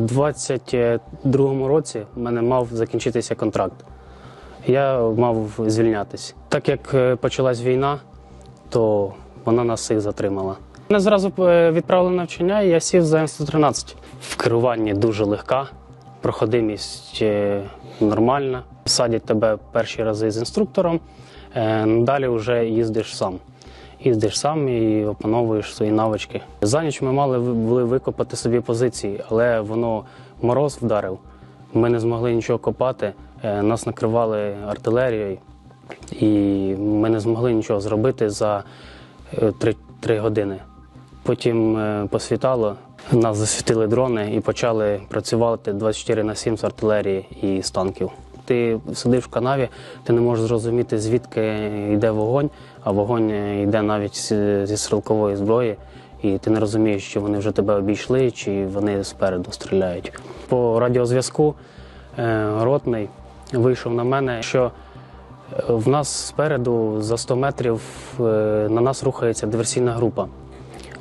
У 22-му році в мене мав закінчитися контракт. Я мав звільнятися. Так як е, почалась війна, то вона нас всіх затримала. Мене зразу е, відправили навчання, і я сів за М113. В керуванні дуже легка, проходимість е, нормальна. Садять тебе перші рази з інструктором, далі вже їздиш сам. Їздиш сам і опановуєш свої навички. За ніч ми мали були викопати собі позиції, але воно мороз вдарив. Ми не змогли нічого копати. е, Нас накривали артилерією, і ми не змогли нічого зробити за е, три, три години. Потім е, посвітало, нас засвітили дрони і почали працювати 24 на 7 з артилерії і з танків. Ти сидиш в канаві, ти не можеш зрозуміти, звідки йде вогонь, а вогонь йде навіть зі стрілкової зброї, і ти не розумієш, чи вони вже тебе обійшли, чи вони спереду стріляють. По радіозв'язку е, ротний вийшов на мене, що е, в нас спереду за 100 метрів е, на нас рухається диверсійна група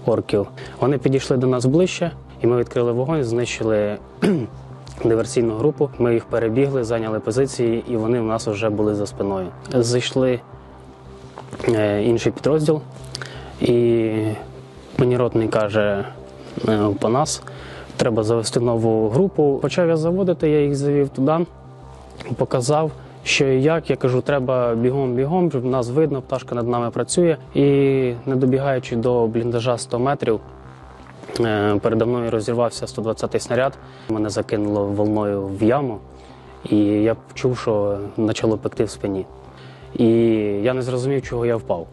орків. Вони підійшли до нас ближче, і ми відкрили вогонь, знищили диверсійну групу. Ми їх перебігли, зайняли позиції, і вони в нас вже були за спиною. Зайшли е, інший підрозділ, і мені ротний каже е, по нас. Треба завести нову групу. Почав я заводити, я їх завів туди, показав, що і як. Я кажу, треба бігом-бігом, щоб нас видно, пташка над нами працює. І не добігаючи до бліндажа 100 метрів, передо мною розірвався 120-й снаряд. Мене закинуло волною в яму, і я почув, що почало пекти в спині. І я не зрозумів, чого я впав.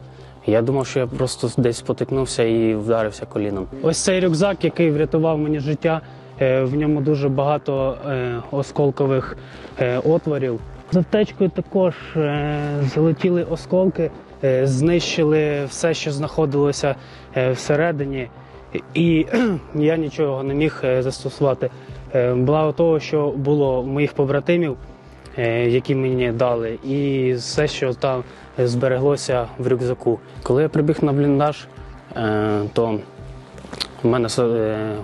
Я думав, що я просто десь потикнувся і вдарився коліном. Ось цей рюкзак, який врятував мені життя, е, в ньому дуже багато е, осколкових е, отворів. За втечкою також е, залетіли осколки, е, знищили все, що знаходилося е, всередині, і я нічого не міг е, застосувати. Е, Благо того, що було моїх побратимів, е, які мені дали, і все, що там збереглося в рюкзаку. Коли я прибіг на бліндаж, то у мене е,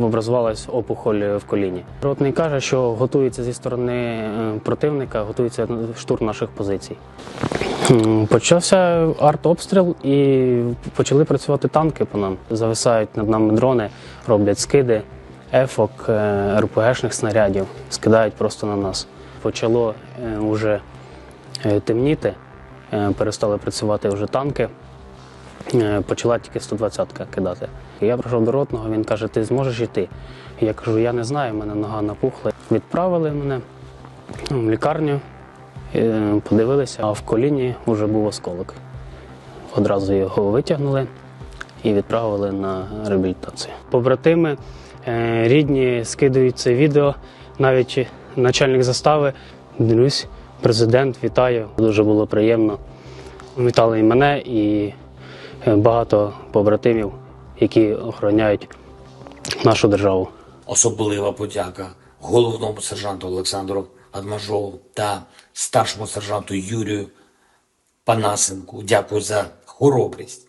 образувалась опухоль в коліні. Ротний каже, що готується зі сторони е, противника, готується штурм наших позицій. Почався артобстріл і почали працювати танки по нам. Зависають над нами дрони, роблять скиди, ефок, е, РПГшних снарядів, скидають просто на нас. Почало вже темніти, перестали працювати вже танки. Е, Почала тільки 120-ка кидати. Я прийшов до ротного, він каже, ти зможеш йти? Я кажу, я не знаю, в мене нога напухла. Відправили мене в лікарню, е, подивилися, а в коліні вже був осколок. Одразу його витягнули і відправили на реабілітацію. Побратими, е, рідні скидують це відео, навіть начальник застави. Дивлюсь, президент вітаю. Дуже було приємно. Вітали і мене, і багато побратимів, які охороняють нашу державу. Особлива подяка головному сержанту Олександру Адмажову та старшому сержанту Юрію Панасенку. Дякую за хоробрість.